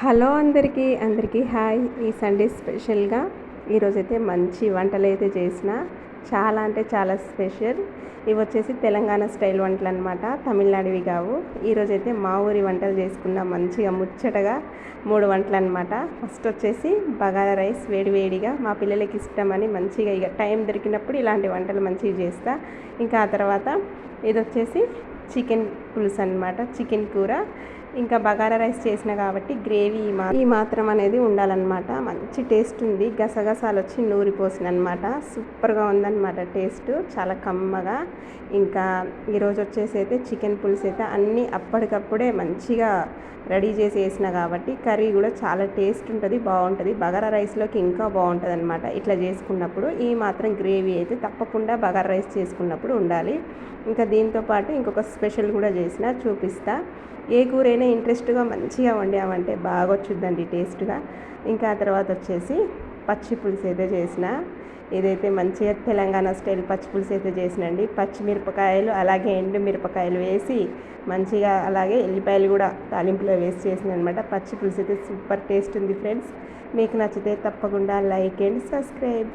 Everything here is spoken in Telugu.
హలో అందరికీ అందరికీ హాయ్. ఈ సండే స్పెషల్గా ఈరోజైతే మంచి వంటలు అయితే చేసిన. చాలా అంటే చాలా స్పెషల్. ఇవి వచ్చేసి తెలంగాణ స్టైల్ వంటలు అనమాట తమిళనాడువి కావు. ఈరోజైతే మా ఊరి వంటలు చేసుకున్నాం మంచిగా ముచ్చటగా మూడు వంటలు అనమాట ఫస్ట్ వచ్చేసి బగారా రైస్ వేడివేడిగా మా పిల్లలకి ఇష్టమని మంచిగా ఇక టైం దొరికినప్పుడు ఇలాంటి వంటలు మంచిగా చేస్తా. ఇంకా ఆ తర్వాత ఇది వచ్చేసి చికెన్ పులుసు అనమాట చికెన్ కూర. ఇంకా బగారా రైస్ చేసిన కాబట్టి గ్రేవీ ఈ మా ఈ మాత్రం అనేది ఉండాలన్నమాట. మంచి టేస్ట్ ఉంది. గసగసాలు వచ్చి నూరిపోసిన అనమాట సూపర్గా ఉందన్నమాట టేస్ట్. చాలా కమ్మగా. ఇంకా ఈరోజు వచ్చేసి అయితే చికెన్ పులుసు అయితే అన్నీ అప్పటికప్పుడే మంచిగా రెడీ చేసి వేసిన కాబట్టి కర్రీ కూడా చాలా టేస్ట్ ఉంటుంది బాగుంటుంది. బగారా రైస్లోకి ఇంకా బాగుంటుంది అనమాట ఇట్లా చేసుకున్నప్పుడు ఈ మాత్రం గ్రేవీ అయితే తప్పకుండా బగారా రైస్ చేసుకున్నప్పుడు ఉండాలి. ఇంకా దీంతో పాటు ఇంకొక స్పెషల్ కూడా చేసిన చూపిస్తా. ఏ కూరైనా ఇంట్రెస్ట్గా మంచిగా వండామంటే బాగా వచ్చిందండి టేస్ట్గా. ఇంకా ఆ తర్వాత వచ్చేసి పచ్చి పులుసు అయితే చేసిన. ఇదైతే మంచిగా తెలంగాణ స్టైల్ పచ్చి పులుసు అయితే చేసినండి పచ్చిమిరపకాయలు అలాగే ఎండు మిరపకాయలు వేసి మంచిగా అలాగే ఎల్లిపాయలు కూడా తాలింపులో వేసి చేసిన అనమాట పచ్చి పులుసు అయితే సూపర్ టేస్ట్ ఉంది ఫ్రెండ్స్. మీకు నచ్చితే తప్పకుండా లైక్ అండ్ సబ్స్క్రైబ్.